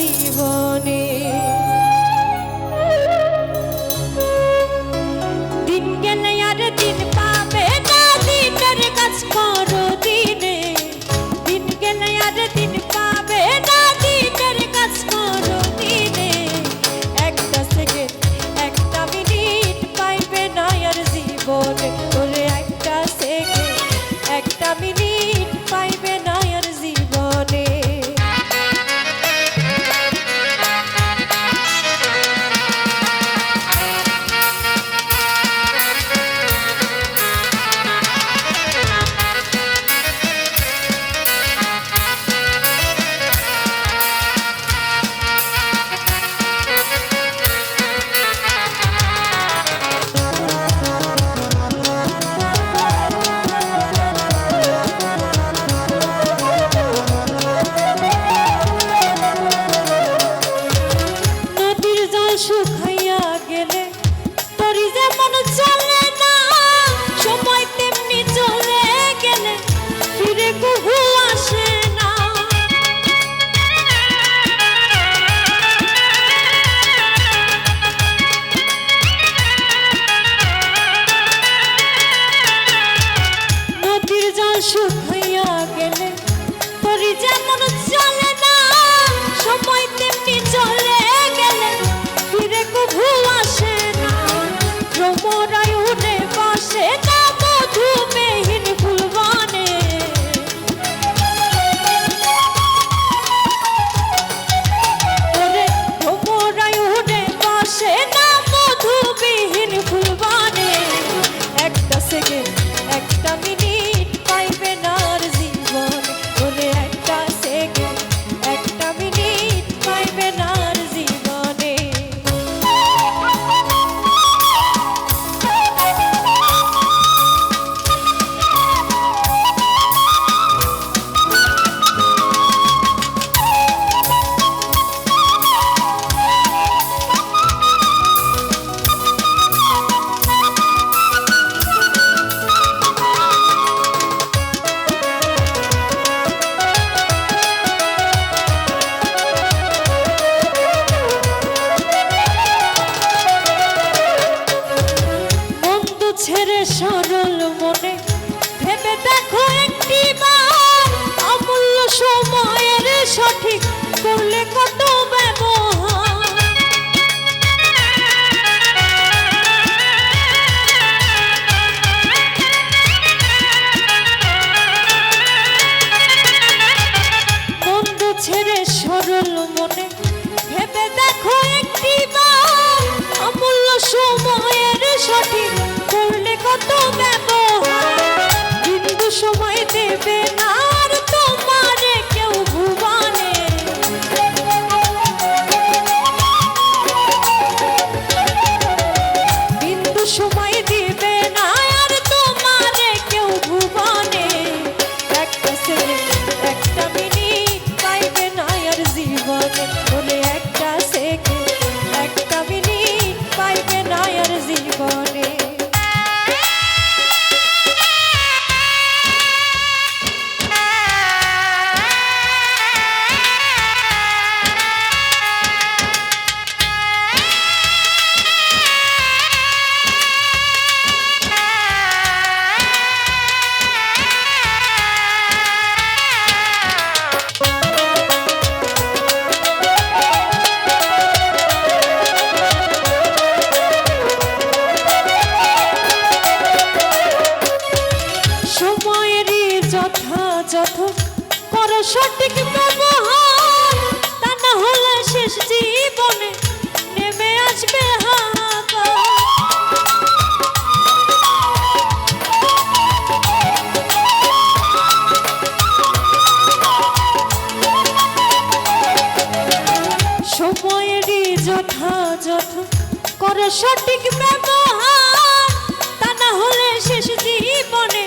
জীবনে Mora. 大。সঠিক ব্যবহার, তা না হলে শেষ জীবনে নেমে আসবে সময়েরই যথাযথ করে সঠিক ব্যবহার, তা না হলে শেষ জীবনে